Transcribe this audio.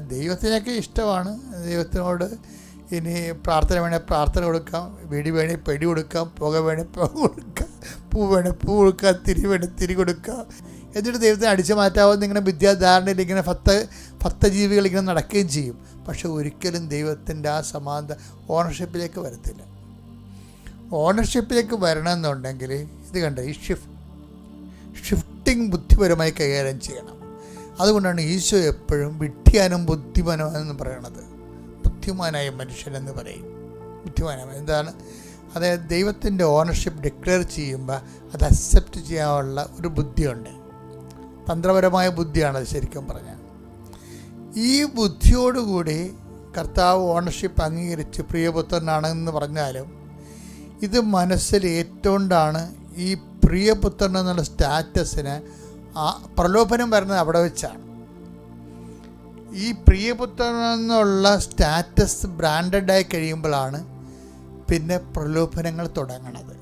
ദൈവത്തിനൊക്കെ ഇഷ്ടമാണ്. ദൈവത്തിനോട് ഇനി പ്രാർത്ഥന വേണേൽ പ്രാർത്ഥന കൊടുക്കാം. വെടി വേണേൽ പെടി കൊടുക്കാം. പുക വേണേൽ പുക കൊടുക്കാം. പൂ വേണേൽ പൂ കൊടുക്കാം. തിരി വേണേൽ തിരി കൊടുക്കാം. എന്നിട്ട് ദൈവത്തിന് അടിച്ചു മാറ്റാവുന്ന ഇങ്ങനെ വിദ്യാധാരണയിൽ ഇങ്ങനെ ഭക്ത ഭക്തജീവികൾ ഇങ്ങനെ നടക്കുകയും ചെയ്യും. പക്ഷെ ഒരിക്കലും ദൈവത്തിന്റെ ആ സമാന്ത ഓണർഷിപ്പിലേക്ക് വരത്തില്ല. ഓണർഷിപ്പിലേക്ക് വരണമെന്നുണ്ടെങ്കിൽ ഇത് കണ്ട? ഈ ഷിഫ്റ്റ് ഷിഫ്റ്റിംഗ് ബുദ്ധിപരമായി കൈകാര്യം ചെയ്യണം. അതുകൊണ്ടാണ് ഈശോ എപ്പോഴും വിഡ്ഢിയാനും ബുദ്ധിമാനോ എന്ന് പറയണത്. ബുദ്ധിമാനായ മനുഷ്യനെന്ന് പറയും. ബുദ്ധിമാനായ എന്താണ്? അതായത് ദൈവത്തിന്റെ ഓണർഷിപ്പ് ഡിക്ലെയർ ചെയ്യുമ്പോൾ അത് അക്സെപ്റ്റ് ചെയ്യാനുള്ള ഒരു ബുദ്ധിയുണ്ട്. തന്ത്രപരമായ ബുദ്ധിയാണത് ശരിക്കും പറഞ്ഞാൽ. ഈ ബുദ്ധിയോടുകൂടി കർത്താവ് ഓണർഷിപ്പ് അംഗീകരിച്ച് പ്രിയപുത്രനാണെന്ന് പറഞ്ഞാലും ഇത് മനസ്സിൽ ഏറ്റുകൊണ്ടാണ് ഈ പ്രിയപുത്രൻ എന്നുള്ള സ്റ്റാറ്റസിന് ആ പ്രലോഭനം വരുന്നത് അവിടെ വെച്ചാണ്. ഈ പ്രിയപുത്രൻ എന്നുള്ള സ്റ്റാറ്റസ് ബ്രാൻഡഡായി കഴിയുമ്പോഴാണ് പിന്നെ പ്രലോഭനങ്ങൾ തുടങ്ങണത്.